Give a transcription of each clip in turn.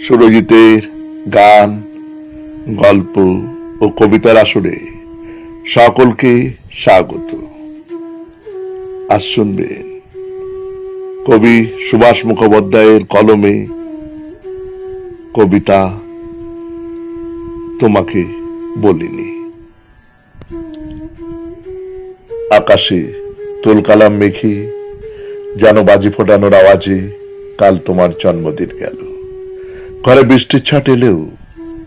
সুরজিতের গান, গল্প ও কবিতার আসরে সকলকে স্বাগত। আজ শুনবেন কবি সুভাষ মুখোপাধ্যায়ের কলমে কবিতা তোমাকে বলিনি। আকাশে তুলকালাম মেখে যেন বাজি ফোটানোর আওয়াজে কাল তোমার জন্মদিন গেল। ঘরে বৃষ্টির ছাট এলেও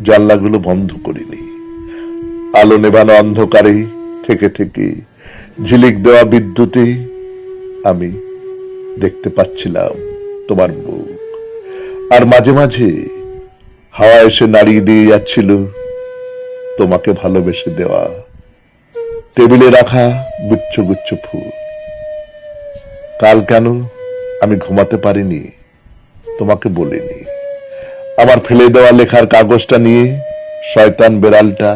জানলাগুলো বন্ধ করিনি। আলো নেবানো অন্ধকারে থেকে থেকে ঝিলিক দেওয়া বিদ্যুতে আমি দেখতে পাচ্ছিলাম তোমার মুখ। আর মাঝে মাঝে হাওয়া এসে নাড়িয়ে দিয়ে যাচ্ছিল তোমাকে ভালোবেসে দেওয়া টেবিলে রাখা গুচ্ছ গুচ্ছ ফুল। কাল কেন আমি ঘুমাতে পারিনি, তোমাকে বলিনি। আমার ফেলে দেওয়া লেখার কাগজটা নিয়ে শয়তান বেড়ালটা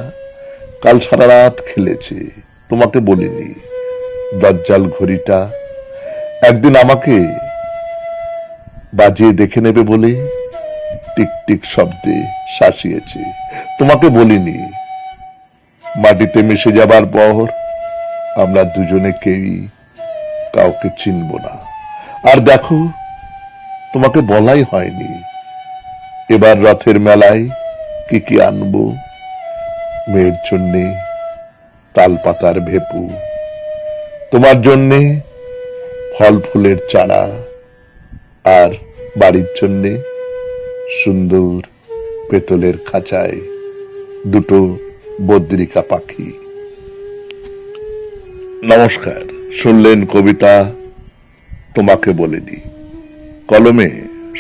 কাল সারা রাত খেলেছে, তোমাকে বলিনি। দজ্জাল ঘড়িটা একদিন আমাকে বাজিয়ে দেখে নেবে বলে টিক টিক শব্দে শাসিয়েছে, তোমাকে বলিনি। মাটিতে মিশে যাবার পর আমরা দুজনে কেউই কাউকে চিনব না। আর দেখো, তোমাকে বলাই হয়নি। এবার রথের মেলায় কি কি আনব? মেয়ের জন্যে তাল পাতার ভেপু। তোমার জন্যে ফল ফুলের চারা। আর বাড়ির জন্যে সুন্দর পেতলের খাঁচায় দুটো বদ্রিকা পাখি। নমস্কার, শুনলেন কবিতা তোমাকে বলিনি কলমে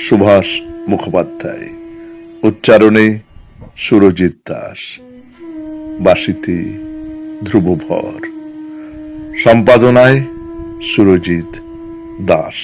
সুভাষ মুখোপাধ্যায় উচ্চারণে সুরজিৎ দাস বাসিতে ধ্রুবভর সম্পাদনায় সুরজিৎ দাস।